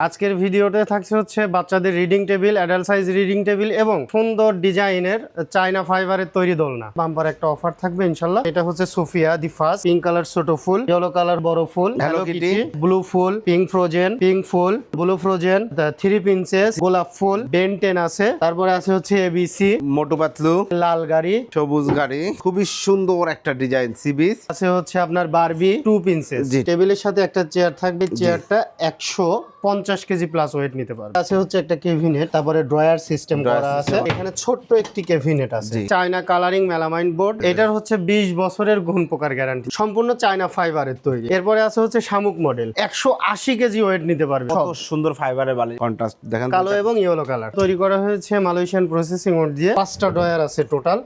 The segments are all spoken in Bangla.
আজকের ভিডিওতে থাকছে হচ্ছে বাচ্চাদের reading table adult size reading table এবং সুন্দর ডিজাইনের চাইনা ফাইবারের তৈরি দোলনা। বাম্পার একটা অফার থাকবে ইনশাল্লাহ। এটা হচ্ছে Sofia the first pink colour ছোট ফুল ইয়েলো কালার বড় ফুল হ্যালো কিটি ব্লু ফুল পিঙ্ক ফ্রোজেন পিঙ্ক ফুল ব্লু ফ্রোজেন থ্রি প্রিন্সেস গোলাপ ফুল বেনটেন আছে। তারপরে আছে হচ্ছে এবিসি মোটু পাতলু লাল গাড়ি সবুজ গাড়ি খুবই সুন্দর একটা ডিজাইন সি বিচ আছে হচ্ছে আপনার বারবি টু পিন্সেস জি। টেবিলের সাথে একটা চেয়ার থাকবে। চেয়ারটা একশো পঞ্চাশ কেজি প্লাস ওয়েট নিতে পারবে। আছে হচ্ছে একটা কেভিনেট তারপরে ড্রয়ার সিস্টেম করা আছে। এখানে ছোট্ট একটি কেভিনেট আছে। চায়না কালারিং মেলামাইন বোর্ড এটার হচ্ছে বিশ বছরের গুণ পোকার গ্যারান্টি সম্পূর্ণ চায়না ফাইবারের তৈরি। এরপরে আছে হচ্ছে শামুক মডেল একশো আশি কেজি ওয়েট নিতে পারবে। কত সুন্দর ফাইবারের বালি। কন্ট্রাস্ট দেখেন কালো এবং ইয়েলো কালার তৈরি করা হয়েছে মালয়েশিয়ান প্রসেসিং ওড দিয়ে। পাঁচটা ড্রয়ার আছে টোটাল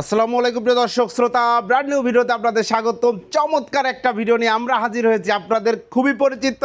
আসসালামু আলাইকুম প্রিয় দর্শক শ্রোতা ব্র্যান্ড নিউ ভিডিওতে আপনাদের স্বাগতম। চমৎকার একটা ভিডিও নিয়ে আমরা হাজির হয়েছি আপনাদের খুবই পরিচিত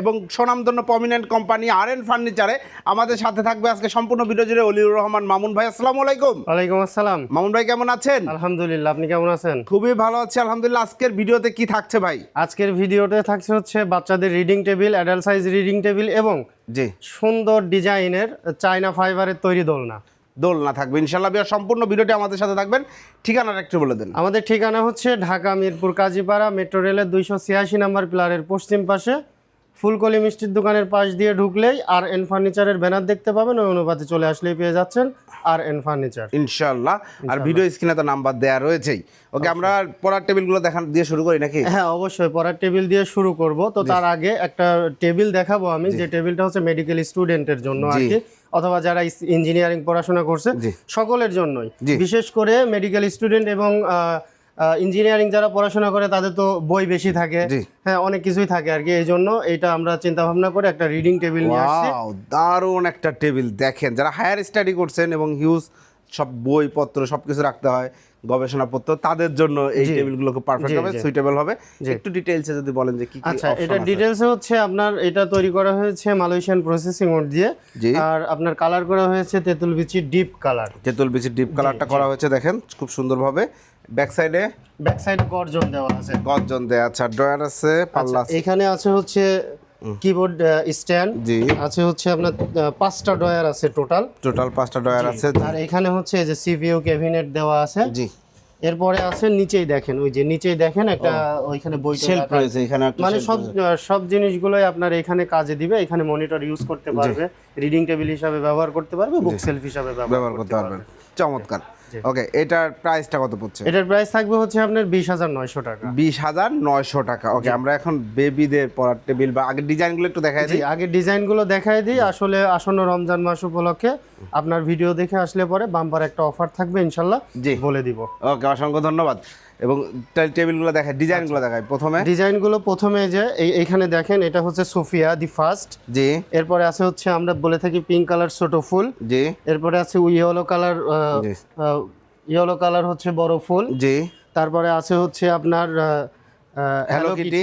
এবং স্বনামধন্য প্রমিনেন্ট কোম্পানি আর এন ফার্নিচারে আমাদের সাথে থাকবে আজকে সম্পূর্ণ ভিডিও জুড়ে অলিউর রহমান। মামুন ভাই আসসালামু আলাইকুম। ওয়ালাইকুম আসসালাম। মামুন ভাই কেমন আছেন? আলহামদুলিল্লাহ আপনি কেমন আছেন? খুবই ভালো আছি আলহামদুলিল্লাহ। আজকের ভিডিওতে কি থাকছে ভাই? আজকের ভিডিওতে থাকছে হচ্ছে বাচ্চাদের reading table adult size reading table এবং জি। সুন্দর ডিজাইনের চায়না ফাইবারের তৈরি দোলনা। দোলনা থাকবে। ইনশাল্লাহ বিয়ার সম্পূর্ণ ভিডিওটি আমাদের সাথে থাকবেন। ঠিকানাটা একটু বলে দেন। আমাদের ঠিকানা হচ্ছে ঢাকা মিরপুর কাজীপাড়া মেট্রো রেলের দুইশো ছিয়াশি নাম্বার পিলারের পশ্চিম পাশে। ফুলকলি মিষ্টির দোকানের পাশ দিয়ে ঢুকলেই আর এন ফার্নিচারের ব্যানার দেখতে পাবেন ওই অনুপাতে চলে আসলেই পেয়ে যাচ্ছেন আর এন ফার্নিচার ইনশাল্লাহ আর ভিডিও স্ক্রিনে তো নাম্বার দেওয়া রয়েছেই। ওকে আমরা পড়ার টেবিলগুলো দেখান দিয়ে শুরু করি নাকি? হ্যাঁ অবশ্যই পড়ার টেবিল দিয়ে শুরু করব। তো তার আগে একটা টেবিল দেখাবো আমি যে টেবিলটা হচ্ছে মেডিকেল স্টুডেন্টের জন্য আর কি। অথবা যারা ইঞ্জিনিয়ারিং পড়াশোনা করছে। সকলের জন্যই। বিশেষ করে মেডিকেল স্টুডেন্ট এবং ইঞ্জিনিয়ারিং যারা পড়াশোনা করে তাদের তো বই বেশি থাকে। হ্যাঁ অনেক কিছুই থাকে আর কি এই জন্য এটা আমরা চিন্তা ভাবনা করে একটা রিডিং টেবিল নিয়ে আসছি দারুণ একটা টেবিল দেখেন যারা হায়ার স্টাডি করছেন এবং হিউজ সব বইপত্র সব কিছু রাখতে হয় গবেষণাপত্র তাদের জন্য এই জি। টেবিলগুলো খুব পারফেক্ট হবে। সুইটেবল হবে একটু ডিটেইলসে যদি বলেন যে কি কি আচ্ছা এটা আছে? ডিটেলসে হচ্ছে আপনার এটা তৈরি করা হয়েছে মালয়েশিয়ান প্রসেসিং ওড দিয়ে। আর আপনার কালার করা হয়েছে তেঁতুল বিচি ডিপ কালার তেঁতুল বিচি ডিপ কালারটা করা হয়েছে দেখেন খুব সুন্দরভাবে ব্যাক সাইডে ব্যাক সাইডে গর্জন দেওয়া আছে গর্জন দেয়া আচ্ছা ড্রয়ার আছে পাল্লা আছে। এখানে আছে হচ্ছে কিবোর্ড স্ট্যান্ড জি। আছে হচ্ছে আপনার পাঁচটা ড্রয়ার আছে টোটাল টোটাল পাঁচটা ড্রয়ার আছে। আর এখানে হচ্ছে যে সিপিইউ ক্যাবিনেট দেওয়া আছে। জি। এরপরে আছে নিচেই দেখেন ওই যে নিচেই দেখেন একটা ওইখানে বই শেলফ রয়েছে এখানে মানে সব সব জিনিসগুলোই আপনার এখানে কাজে দিবে এখানে মনিটর ইউজ করতে পারবে রিডিং টেবিল হিসাবে ব্যবহার করতে পারবে বুক সেলফ হিসাবে ব্যবহার ব্যবহার করতে পারবেন চমৎকার। ওকে এটার প্রাইসটা কত পড়ছে? এটার প্রাইস থাকবে হচ্ছে আপনার বিশ হাজার নয়শো টাকা। বিশ হাজার নয়শো টাকা। ওকে আমরা এখন বেবিদের পড়ার টেবিল বা আগের ডিজাইনগুলো একটু দেখাই দিই। আগের ডিজাইনগুলো দেখাই দিই। আসলে আসন্ন রমজান মাস উপলক্ষে আপনার ভিডিও দেখে আসলে পরে বাম্পার একটা অফার থাকবে ইনশাল্লাহ। জি। বলে দিব। ওকে অসংখ্য ধন্যবাদ। এবং টেবিলগুলো দেখায় ডিজাইনগুলো দেখায় প্রথমে। ডিজাইনগুলো প্রথমে যে এই এইখানে দেখেন এটা হচ্ছে সোফিয়া দি ফার্স্ট। জি। এরপরে আছে হচ্ছে আমরা বলে থাকি পিঙ্ক কালার ছোট ফুল। জি। এরপরে আছে ইয়েলো কালার। ইয়েলো কালার হচ্ছে বড় ফুল। জি। তারপরে আছে হচ্ছে আপনার হ্যালো কিটি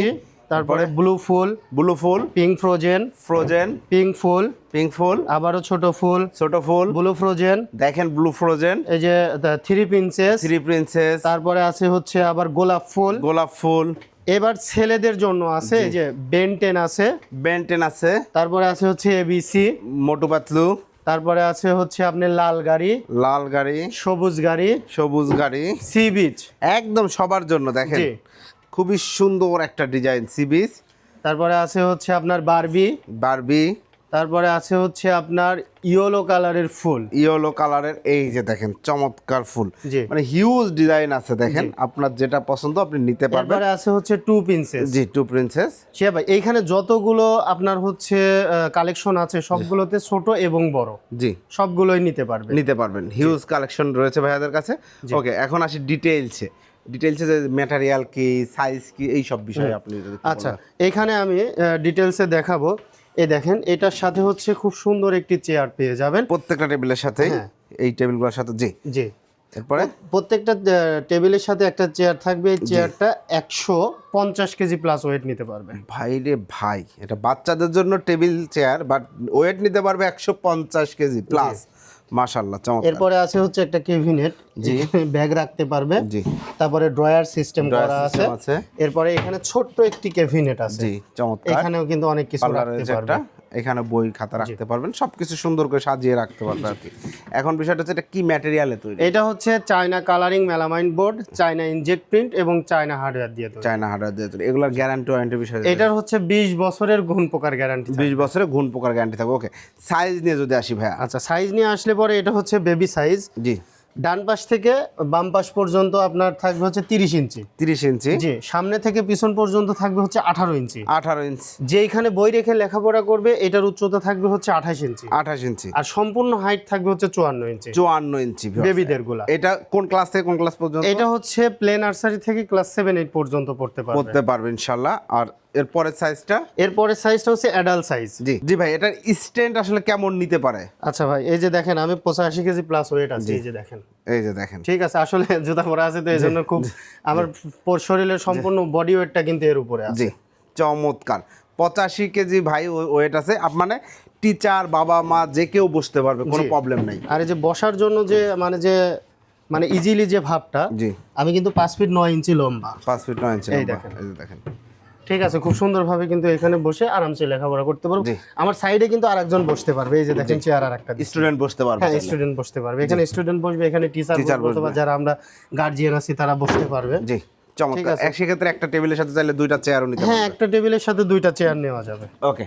তারপরে ব্লু ফুল ব্লু ফুল পিঙ্ক ফ্রোজেন ফ্রোজেন পিঙ্ক ফুল পিঙ্ক ফুল আবারও ছোট ফুল ছোট ফুল। ব্লু ফ্রোজেন দেখেন ব্লু ফ্রোজেন এই যে থ্রি প্রিন্সেস থ্রি প্রিন্সেস তারপরে আছে হচ্ছে আবার গোলাপ ফুল। গোলাপ ফুল। এবার ছেলেদের জন্য আছে এই যে বেনটেন আছে বেন্টেন আছে তারপরে আছে হচ্ছে এবিসি মোটু পাতলু তারপরে আছে হচ্ছে আপনি লাল গাড়ি লাল গাড়ি সবুজ গাড়ি সবুজ গাড়ি। সি বিচ একদম সবার জন্য দেখেন। খুবই সুন্দর একটা ডিজাইন সি বিচ। তারপরে আছে হচ্ছে আপনার বারবি। বারবি। তারপরে আছে হচ্ছে আপনার ইয়েলো কালারের ফুল। ইয়েলো কালারের এই যে দেখেন চমৎকার ফুল। মানে হিউজ ডিজাইন আছে দেখেন। আপনার যেটা পছন্দ আপনি নিতে পারবেন। তারপরে আছে হচ্ছে টু প্রিন্সেস জি টু প্রিন্সেস সে ভাই এইখানে যতগুলো আপনার হচ্ছে কালেকশন আছে সবগুলোতে ছোট এবং বড়। জি। সবগুলোই নিতে পারবেন। নিতে পারবেন। হিউজ কালেকশন রয়েছে ভাইয়াদের কাছে। ওকে এখন আসি ডিটেইলসে ডিটেইলসে যে ম্যাটেরিয়াল কি সাইজ কি এই সব বিষয়ে আপনি যদি আচ্ছা এখানে আমি ডিটেলসে দেখাবো। এই দেখেন এটার সাথে হচ্ছে খুব সুন্দর একটি চেয়ার পেয়ে যাবেন। প্রত্যেকটা টেবিলের সাথে হ্যাঁ। এই টেবিলগুলোর সাথে? জি। জি। তারপরে প্রত্যেকটা টেবিলের সাথে একটা চেয়ার থাকবে। এই চেয়ারটা একশো পঞ্চাশ কেজি প্লাস ওয়েট নিতে পারবে। ভাই রে ভাই এটা বাচ্চাদের জন্য টেবিল চেয়ার বাট ওয়েট নিতে পারবে একশো পঞ্চাশ কেজি প্লাস মাশাল্লাহ চমৎকার। এরপরে আছে হচ্ছে একটা কেবিনেট জি। ব্যাগ রাখতে পারবে। জি। তারপরে ড্রয়ার সিস্টেম করা আছে। এরপরে এখানে ছোট্ট একটি কেবিনেট আছে। জি চমৎকার। এখানেও কিন্তু অনেক কিছু রাখতে পারবে। এখানে বই খাতা রাখতে পারবেন সবকিছু সুন্দর করে সাজিয়ে রাখতে পারবেন আর কি। এখন বিষয়টা হচ্ছে এটা কি ম্যাটেরিয়ালে তৈরি? এটা হচ্ছে China colouring melamine board China inject print এবং চায়না হার্ডওয়্যার দিয়ে তৈরি। চায়না হার্ডওয়্যার দিয়ে তৈরি। এগুলোর গ্যারান্টি ওয়ারেন্টি বিষয় এটার হচ্ছে বিশ বছরের ঘুণ পোকার গ্যারান্টি বিশ বছরের ঘুণ পোকার গ্যারান্টি থাকবে। ওকে সাইজ নিয়ে যদি আসি ভাইয়া। আচ্ছা সাইজ নিয়ে আসলে পরে এটা হচ্ছে বেবি সাইজ জি। ডান পাশ থেকে বাম পাশ পর্যন্ত আপনার থাকবে হচ্ছে তিরিশ ইঞ্চি। তিরিশ ইঞ্চি। জি সামনে থেকে পিছন পর্যন্ত থাকবে হচ্ছে আঠারো ইঞ্চি। আঠারো ইঞ্চি। যে যেইখানে বই রেখে লেখাপড়া করবে এটার উচ্চতা থাকবে হচ্ছে আঠাশ ইঞ্চি। আঠাশ ইঞ্চি। আর সম্পূর্ণ হাইট থাকবে হচ্ছে চুয়ান্ন ইঞ্চি। চুয়ান্ন ইঞ্চি। বেবিদেরগুলা। এটা কোন ক্লাস থেকে কোন ক্লাস পর্যন্ত? এটা হচ্ছে প্লে নার্সারি থেকে ক্লাস সেভেন এইট পর্যন্ত পড়তে পারবে। করতে পারবে ইনশাল্লাহ আর এর পরের সাইজটা এরপরে সাইজটা হচ্ছে অ্যাডাল্ট সাইজ জি। জি ভাই এটার স্ট্যান্ড আসলে কেমন নিতে পারে? আচ্ছা ভাই এই যে দেখেন আমি পঁচাশি কেজি প্লাস ওয়েট আছে এই যে দেখেন। এই যে দেখেন। ঠিক আছে আসলে জুতা পরা আছে তো এই জন্য খুব আমার শরীরের সম্পূর্ণ বডি ওয়েটটা কিন্তু এর উপরে আছে। জি চমৎকার। পঁচাশি কেজি ভাই ওয়েট আছে মানে টিচার বাবা মা যে কেউ বসতে পারবে কোনো প্রবলেম নেই। আর এই যে বসার জন্য যে মানে যে মানে ইজিলি যে ভাবটা জি। আমি কিন্তু পাঁচ ফিট নয় ইঞ্চি লম্বা। পাঁচ ফিট নয় ইঞ্চি এই দেখেন। দেখেন। ঠিক আছে খুব সুন্দরভাবে কিন্তু এখানে বসে আরামসে লেখাপড়া করতে পারব। আমার সাইডে কিন্তু আরেকজন বসতে পারবে এই যে দেখেন চেয়ার আর একটা স্টুডেন্ট বসতে পারবে হ্যাঁ স্টুডেন্ট বসতে পারবে। এখানে স্টুডেন্ট বসবে এখানে টিচার বসতে পারবে অথবা যারা আমরা গার্জিয়ান আছি তারা বসতে পারবে। জি চমৎকার। এক সেক্ষেত্রে একটা টেবিলের সাথে চাইলে দুইটা চেয়ারও নিতে হ্যাঁ একটা টেবিলের সাথে দুইটা চেয়ার নেওয়া যাবে। ওকে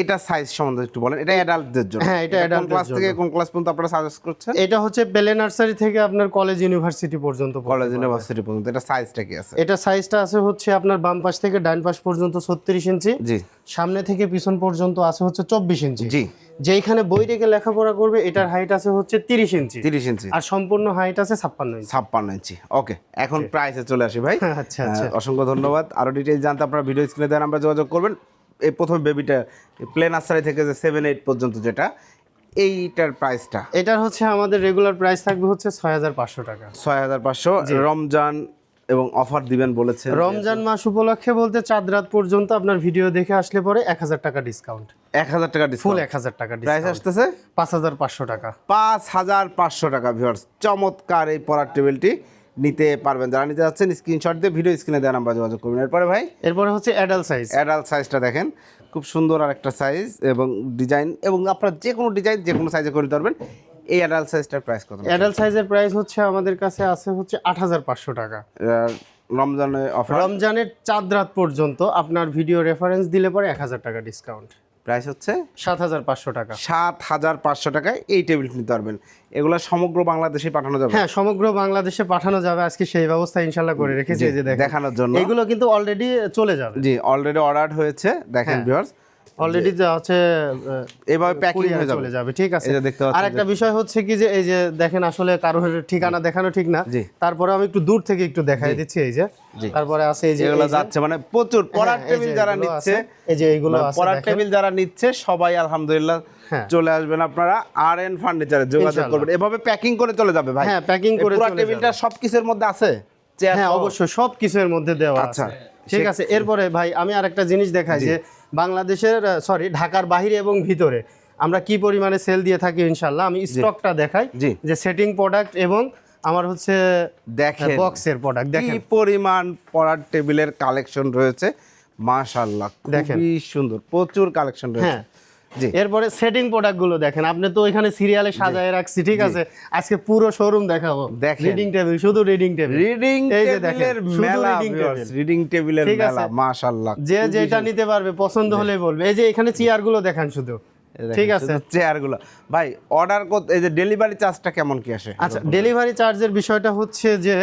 এটা সাইজ সম্বন্ধে একটু বলেন। এটা অ্যাডাল্টদের জন্য। হ্যাঁ, এটা কোন ক্লাস থেকে কোন ক্লাস পর্যন্ত আপনারা সাজেস্ট করছেন? এটা হচ্ছে প্লে নার্সারি থেকে আপনার কলেজ ইউনিভার্সিটি পর্যন্ত কলেজ ইউনিভার্সিটি পর্যন্ত। এটা সাইজটা কি আছে? এটা সাইজটা আছে হচ্ছে আপনার বাম পাশ থেকে ডান পাশ পর্যন্ত ছত্রিশ ইঞ্চি। জি। সামনে থেকে পিছন পর্যন্ত আছে হচ্ছে চব্বিশ ইঞ্চি। জি। যেইখানে বই রেখে লেখাপড়া করবে এটার হাইট আছে হচ্ছে তিরিশ ইঞ্চি। তিরিশ ইঞ্চি। আর সম্পূর্ণ হাইট আছে ছাপ্পান্ন ইঞ্চি। ছাপ্পান্ন ইঞ্চি। ওকে এখন প্রাইসে চলে আসি ভাই। আচ্ছা আচ্ছা। অসংখ্য ধন্যবাদ। আরও ডিটেইলস জানতে আপনারা ভিডিও স্ক্রিনে দেওয়ার নাম্বার যোগাযোগ করবেন। এই প্রথম বেবিটা প্লেন আসারি থেকে যে সেভেন এইট পর্যন্ত যেটা এইটার প্রাইসটা এটার হচ্ছে আমাদের রেগুলার প্রাইস থাকবে হচ্ছে ছয় হাজার পাঁচশো টাকা। ছয় হাজার পাঁচশো। রমজান এবং অফার দিবেন বলেছেন রমজান মাস উপলক্ষে বলতে চাঁদ রাত পর্যন্ত আপনার ভিডিও দেখে আসলে পরে এক হাজার টাকা ডিসকাউন্ট এক হাজার টাকা ফুল ডিসকাউন্ট এক হাজার টাকা প্রাইস আসতেছে? পাঁচ হাজার পাঁচশো টাকা। পাঁচ হাজার পাঁচশো টাকা ভিউয়ার্স চমৎকার এই পড়ার টেবিলটি নিতে পারবেন। যারা নিতে যাচ্ছেন স্ক্রিনশট দিয়ে ভিডিও স্ক্রিনে দেওয়া নাম্বার যোগাযোগ করবেন। এরপরে ভাই? এরপরে হচ্ছে অ্যাডাল্ট সাইজ অ্যাডাল্ট সাইজটা দেখেন। খুব সুন্দর আর একটা সাইজ এবং ডিজাইন এবং আপনার যে কোনো ডিজাইন যে কোনো সাইজে করে নিতে পারবেন। এই অ্যাডাল্ট সাইজটার প্রাইস কত? অ্যাডাল্ট সাইজের প্রাইস হচ্ছে আমাদের কাছে আছে হচ্ছে আট হাজার পাঁচশো টাকা। রমজানে অফার রমজানের চাঁদ রাত পর্যন্ত আপনার ভিডিও রেফারেন্স দিলে পরে এক হাজার টাকা ডিসকাউন্ট প্রাইস হচ্ছে সাত হাজার পাঁচশো টাকা। সাত হাজার পাঁচশো টাকায় এই টেবিল নিতে পারবেন। এগুলো সমগ্র বাংলাদেশে পাঠানো যাবে? হ্যাঁ সমগ্র বাংলাদেশে পাঠানো যাবে। আজকে সেই ব্যবস্থা ইনশাল্লাহ করে রেখেছি যে দেখানোর জন্য। এগুলো কিন্তু অলরেডি চলে যাবে। জি অলরেডি অর্ডার হয়েছে। দেখেন হ্যাঁ। ভিউয়ার্স অলরেডি যা হচ্ছে এভাবে প্যাকিং হয়ে যাবে। চলে যাবে ঠিক আছে? যে দেখতে আর একটা বিষয় হচ্ছে কি যে এই যে দেখেন আসলে কারোর ঠিকানা দেখানো ঠিক না। তারপরে আমি একটু দূর থেকে একটু দেখাই দিচ্ছি এই যে। তারপরে আছে এই যে যেগুলো যাচ্ছে মানে প্রচুর পড়ার হ্যাঁ, টেবিল যারা নিচ্ছে এই যে এইগুলো আছে পড়ার টেবিল যারা নিচ্ছে সবাই আলহামদুলিল্লাহ হ্যাঁ। চলে আসবেন আপনারা আর এন ফার্নিচারে যোগাযোগ করবেন। এভাবে প্যাকিং করে চলে যাবে ভাই। হ্যাঁ, packing করে পুরো টেবিলটা সব কিছুর মধ্যে আছে? হ্যাঁ অবশ্যই সবকিছুর মধ্যে দেওয়া আচ্ছা। আছে। ঠিক আছে এরপরে ভাই আমি আরেকটা জিনিস দেখাই যে বাংলাদেশের সরি ঢাকার বাহিরে এবং ভিতরে। আমরা কি পরিমাণে সেল দিয়ে থাকি ইনশাল্লাহ আমি স্টকটা দেখাই যে সেটিং প্রোডাক্ট এবং আমার হচ্ছে দেখে বক্সের প্রোডাক্ট কি পরিমাণ পড়ার টেবিলের কালেকশন রয়েছে। মাশাআল্লাহ দেখেন। খুবই সুন্দর প্রচুর কালেকশন রয়েছে হ্যাঁ। জি এরপরে সেটিং প্রোডাক্টগুলো দেখেন। আপনি তো এখানে সিরিয়ালে সাজায় রাখছি ঠিক আছে? আজকে পুরো শোরুম দেখাবো। রিডিং টেবিল শুধু রিডিং টেবিল রিডিং টেবিলের মেলা রিডিং টেবিলের। মেলা মাশাআল্লাহ যে যেটা নিতে পারবে পছন্দ হলে বলবে। এই যে এখানে চেয়ারগুলো দেখান শুধু। ঠিক আছে? চেয়ারগুলো ভাই অর্ডার করতে এই যে ডেলিভারি চার্জটা কেমন কি আসে? আচ্ছা ডেলিভারি চার্জের বিষয়টা হচ্ছে যে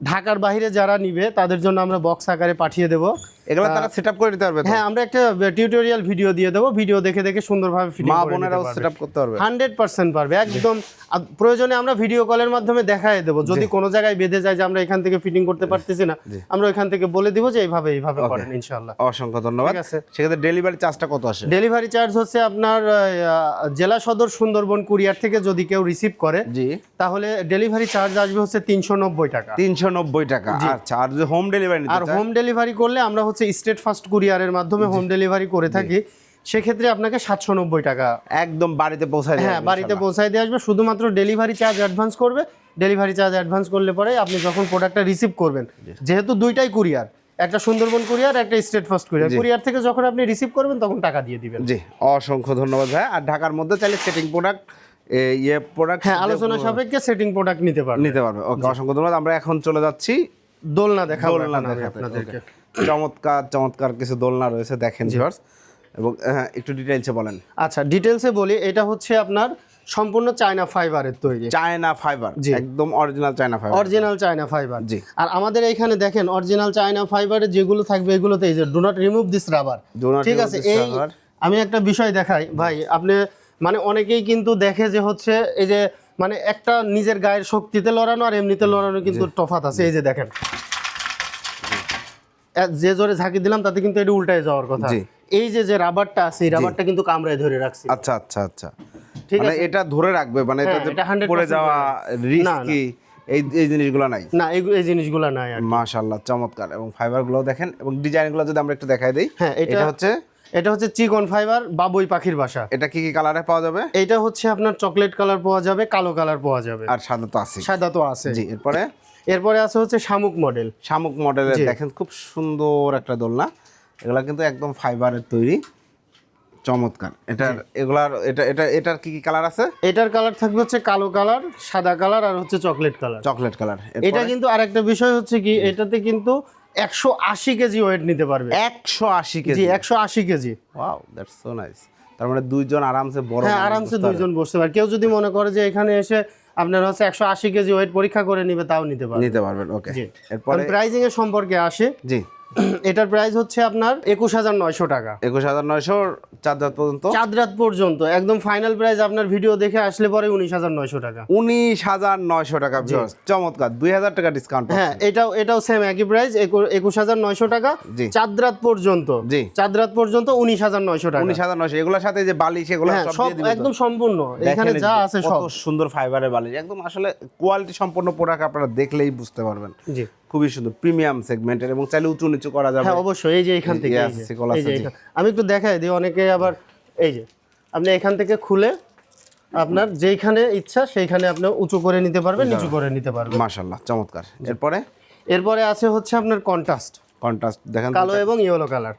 ঢাকার বাইরে যারা নিবে তাদের জন্য আমরা বক্স আকারে পাঠিয়ে দেব। এগুলো তারা সেটআপ করে দিতে পারবে হ্যাঁ আমরা একটা টিউটোরিয়াল ভিডিও দিয়ে দেবো। ভিডিও দেখে দেখে সুন্দরভাবে ফিটিং মা নিতে বোনেরাও সেটআপ করতে পারবে। হান্ড্রেড পার্সেন্ট পারবে একদম। প্রয়োজনে আমরা ভিডিও কলের মাধ্যমে দেখাই দেবো। যদি কোনো জায়গায় বেঁধে যায় যে আমরা এখান থেকে ফিটিং করতে পারতেছি না আমরা ওইখান থেকে বলে দিব যে এইভাবে এইভাবে করেন ইনশাল্লাহ অসংখ্য ধন্যবাদ। ঠিক আছে। সেক্ষেত্রে ডেলিভারি চার্জটা কত আসে? ডেলিভারি চার্জ হচ্ছে আপনার জেলা সদর সুন্দরবন কুরিয়ার থেকে যদি কেউ রিসিভ করে জি। তাহলে ডেলিভারি চার্জ আসবে হচ্ছে তিনশো নব্বই টাকা। তিনশো নব্বই টাকা। আচ্ছা আর হোম ডেলিভারি আর হোম ডেলিভারি করলে আমরা হচ্ছে স্টেট ফার্স্ট কুরিয়ারের মাধ্যমে হোম ডেলিভারি করে থাকি। সেক্ষেত্রে আপনাকে সাতশো নব্বই টাকা। একদম বাড়িতে পৌঁছায় হ্যাঁ বাড়িতে পৌঁছায় দিয়ে আসবে। শুধুমাত্র ডেলিভারি চার্জ অ্যাডভান্স করবে। ডেলিভারি চার্জ অ্যাডভান্স করলে পরে আপনি যখন প্রোডাক্টটা রিসিভ করবেন যেহেতু দুইটাই কুরিয়ার একটা সুন্দরবন কুরিয়ার একটা স্টেট ফার্স্ট কুরিয়ার কুরিয়ার থেকে যখন আপনি রিসিভ করবেন তখন টাকা দিয়ে দিবেন। জি অসংখ্য ধন্যবাদ ভাই। আর ঢাকার মধ্যে চাইলে সেটিং প্রোডাক্ট ইয়ে প্রোডাক্ট হ্যাঁ আলোচনা সাপেক্ষে সেটিং প্রোডাক্ট নিতে পারবেন নিতে পারবে। ওকে অসংখ্য ধন্যবাদ। আমরা এখন চলে যাচ্ছি দোলনা দেখাবো দোলনা এখন আপনাদেরকে। চমৎকার চমৎকার কিছু দোলনা রয়েছে দেখেন ভিউয়ার্স এবং হ্যাঁ, একটু ডিটেইলসে বলেন। আচ্ছা ডিটেলসে বলি এটা হচ্ছে আপনার সম্পূর্ণ চায়না ফাইবারের তৈরি। চায়না ফাইবার জি। একদম original China fibre original China fibre জি। আর আমাদের এইখানে দেখেন অরিজিনাল চায়না ফাইবারের যেগুলো থাকবে এগুলোতে এই যে do not remove this rubber ঠিক আছে এই আমি একটা বিষয় দেখাই ভাই আপনি মানে অনেকেই কিন্তু দেখে যে হচ্ছে এই যে মানে একটা নিজের গায়ের শক্তিতে লড়ানো আর এমনিতে লড়ানো কিন্তু তফাত আছে এই যে দেখেন। যে জোরে ঝাঁকি দিলাম তাতে কিন্তু এটা উল্টায় যাওয়ার কথা। এই যে যে রাবারটা আছে এই রাবারটা কিন্তু কামড়ায় ধরে রাখছি। আচ্ছা আচ্ছা আচ্ছা। ঠিক মানে এটা ধরে রাখবে মানে হ্যাঁ, এটা 100% পড়ে যাওয়া রিস্কি এই এই জিনিসগুলো নাই? না এই এই জিনিসগুলো নাই আর। মাশাআল্লাহ চমৎকার। এবং ফাইবারগুলো দেখেন এবং ডিজাইনগুলো যদি আমরা একটু দেখাই দেই হ্যাঁ, এটা হচ্ছে এটা হচ্ছে চিকন ফাইবার বাবুই পাখির বাসা। এটা কি কি কালারে পাওয়া যাবে? এটা হচ্ছে আপনার চকলেট কালার পাওয়া যাবে কালো কালার পাওয়া যাবে। আর সাদা তো আছে সাদা তো আছে। জি এরপরে? এরপরে আছে হচ্ছে শামুক মডেল শামুক মডেলের দেখেন খুব সুন্দর একটা দোলনা। এগুলা কিন্তু একদম ফাইবারের তৈরি। চমৎকার। এটার এগুলার এটা এটা এটার কি কি কালার আছে? এটার কালার থাকবে হচ্ছে কালো কালার সাদা কালার আর হচ্ছে চকলেট কালার চকলেট কালার এটা কিন্তু আরেকটা বিষয় হচ্ছে কি এটাতে কিন্তু একশো আশি কেজি ওয়েট নিতে পারবে। একশো আশি কেজি? একশো আশি KG. Wow that's so nice তার মানে দুইজন আরামসে বড় হ্যাঁ আরামসে। দুইজন বসতে পারে কেউ যদি মনে করে যে এখানে এসে আপনার হচ্ছে একশো আশি কেজি ওয়েট পরীক্ষা করে নিবে তাও নিতে পারবে। নিতে পারবেন ওকে এরপরে প্রাইজিং এর সম্পর্কে আসে। জি। এটার প্রাইস হচ্ছে আপনার একুশ হাজার নয়শো টাকা। একুশ হাজার নয়শো চার হাজার পর্যন্ত। চাঁদ রাত পর্যন্ত একদম ফাইনাল প্রাইস আপনার ভিডিও দেখে আসলে পরে উনিশ হাজার নয়শো টাকা। উনিশ হাজার নয়শো টাকা চমৎকার দুই হাজার টাকা ডিসকাউন্ট হ্যাঁ এটাও এটাও সেম একই প্রাইস একুশ হাজার নয়শো টাকা। চাঁদ রাত পর্যন্ত জি। চাঁদ রাত পর্যন্ত উনিশ হাজার নয়শো টাকা। উনিশ হাজার নয়শো এগুলোর সাথে যে বালিশ এগুলো হ্যাঁ সব? একদম সম্পূর্ণ এখানে যা আছে সব। সুন্দর ফাইবারের বালিশ। একদম আসলে কোয়ালিটি সম্পন্ন প্রোডাক্ট আপনারা দেখলেই বুঝতে পারবেন। জি। খুবই সুন্দর প্রিমিয়াম সেগমেন্টের এবং চাইলে উঁচু নিচু করা যাবে। হ্যাঁ অবশ্যই এই যে এখান থেকে এই যে, আমি একটু দেখাই দিই অনেকে আবার এই যে আপনি এখান থেকে খুলে আপনার যেইখানে ইচ্ছা সেইখানে আপনি উঁচু করে নিতে পারবেন নিচু করে নিতে পারবেন। মাশাল্লাহ চমৎকার। এরপরে? এরপরে আছে হচ্ছে আপনার কন্ট্রাস্ট কন্ট্রাস্ট দেখেন কালো এবং ইয়েলো কালার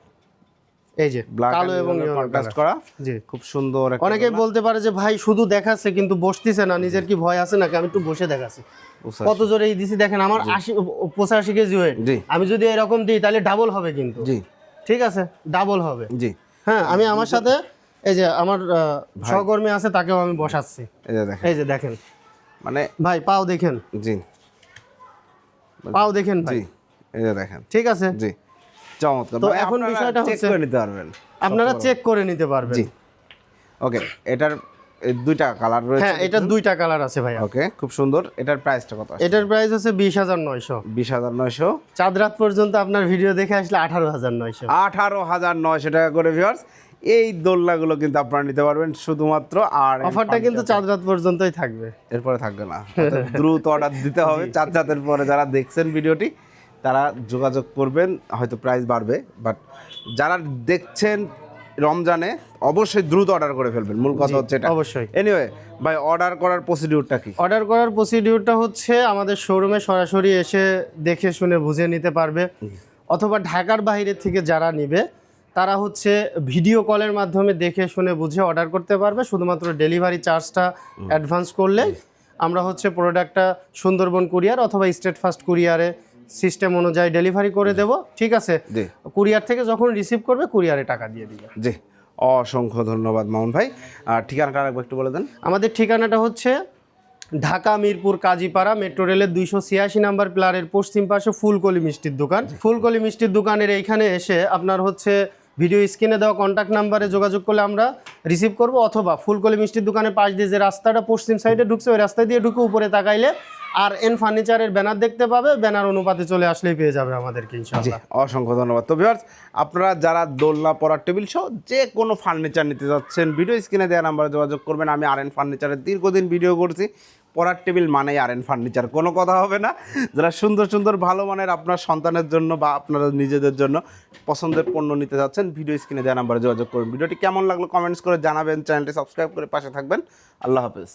এই যে কালো এবং ইয়েলো কন্ট্রাস্ট করা। জি। খুব সুন্দর অনেকেই বলতে পারে যে ভাই শুধু দেখাচ্ছে কিন্তু বসতিছে না নিজের কি ভয় আছে নাকি? আমি একটু বসে দেখাচ্ছি। কত জোরে দিছি দেখেন আমার আশি পঁচাশি কেজি ওয়েট জি। আমি যদি এরকম দিই তাহলে ডাবল হবে কিন্তু। জি। ঠিক আছে? ডাবল হবে। জি। হ্যাঁ আমি আমার সাথে এই যে আমার সহকর্মী আছে তাকেও আমি বসাচ্ছি। এই যে দেখেন। এই যে দেখেন। মানে ভাই পাও দেখেন। জি। পাও দেখেন ভাই। জি এই যে দেখেন। ঠিক আছে? জি। চমৎকার। তো মানে এখন বিষয়টা হচ্ছে- করে নিতে পারবেন আপনারা চেক করে নিতে পারবেন। জি। ওকে এটার দুইটা কালার রয়েছে হ্যাঁ এটা দুইটা কালার আছে ভাইয়া। ওকে খুব সুন্দর। এটার প্রাইসটা কত এটার প্রাইস হচ্ছে বিশ হাজার নয়শো। বিশ হাজার নয়শো। চাঁদ রাত পর্যন্ত আপনার ভিডিও দেখে আসলে আঠারো হাজার নয়শো। আঠারো হাজার নয়শো টাকা করে ভিউয়ার্স এই দোলনাগুলো কিন্তু আপনারা নিতে পারবেন শুধুমাত্র আর অফারটা কিন্তু চাঁদ রাত পর্যন্তই থাকবে। এরপরে থাকবে না। দ্রুত অর্ডার দিতে হবে। চার চাঁদের পরে যারা দেখছেন ভিডিওটি তারা যোগাযোগ করবেন। হয়তো প্রাইস বাড়বে বাট যারা দেখছেন রমজানে অবশ্যই দ্রুত অর্ডার করে ফেলবেন। মূল কথা হচ্ছে এটা। অবশ্যই। এনিওয়ে ভাই অর্ডার করার প্রসিডিউরটা কি? অর্ডার করার প্রসিডিউরটা হচ্ছে আমাদের শোরুমে সরাসরি এসে দেখে শুনে বুঝে নিতে পারবে। অথবা ঢাকার বাইরে থেকে যারা নিবে তারা হচ্ছে ভিডিও কলের মাধ্যমে দেখে শুনে বুঝে অর্ডার করতে পারবে। শুধুমাত্র ডেলিভারি চার্জটা অ্যাডভান্স করলে আমরা হচ্ছে প্রোডাক্টটা সুন্দরবন কুরিয়ার অথবা স্টেট ফাস্ট কুরিয়ারে সিস্টেম অনুযায়ী ডেলিভারি করে দেব ঠিক আছে? কুরিয়ার থেকে যখন রিসিভ করবে কুরিয়ারে টাকা দিয়ে দিবে। জি অসংখ্য ধন্যবাদ মামুন ভাই। আর ঠিকানাটা আরেকবার একটু বলে দেন। আমাদের ঠিকানাটা হচ্ছে ঢাকা মিরপুর কাজীপাড়া মেট্রো রেলের দুইশো ছিয়াশি নাম্বার প্লারের পশ্চিম পাশে ফুলকলি মিষ্টির দোকান। ফুলকলি মিষ্টির দোকানের এইখানে এসে আপনার হচ্ছে ভিডিও স্ক্রিনে দেওয়া কন্ট্যাক্ট নাম্বারে যোগাযোগ করলে আমরা রিসিভ করব অথবা ফুলকলি মিষ্টির দোকানের পাশ দিয়ে যে রাস্তাটা পশ্চিম সাইডে ঢুকছে ওই রাস্তা দিয়ে ঢুকে উপরে তাকাইলে আর এন ফার্নিচারের ব্যানার দেখতে পাবে ব্যানার অনুপাতে চলে আসলেই পেয়ে যাবে আমাদেরকে, ইনশাআল্লাহ। অসংখ্য ধন্যবাদ। তো ভিউয়ার্স আপনারা যারা দোলনা পড়ার টেবিল সহ যে কোনো ফার্নিচার নিতে যাচ্ছেন ভিডিও স্ক্রিনে দেওয়া নাম্বারে যোগাযোগ করবেন। আমি আর এন ফার্নিচারের দীর্ঘদিন ভিডিও করছি। পড়ার টেবিল মানেই আর এন ফার্নিচার কোনো কথা হবে না। যারা সুন্দর সুন্দর, ভালো মানের আপনার সন্তানের জন্য বা আপনারা নিজেদের জন্য পছন্দের পণ্য নিতে যাচ্ছেন ভিডিও স্ক্রিনে দেওয়া নাম্বারে যোগাযোগ করুন। ভিডিওটি কেমন লাগল কমেন্টস করে জানাবেন। চ্যানেলটি সাবস্ক্রাইব করে পাশে থাকবেন। আল্লাহ হাফেজ।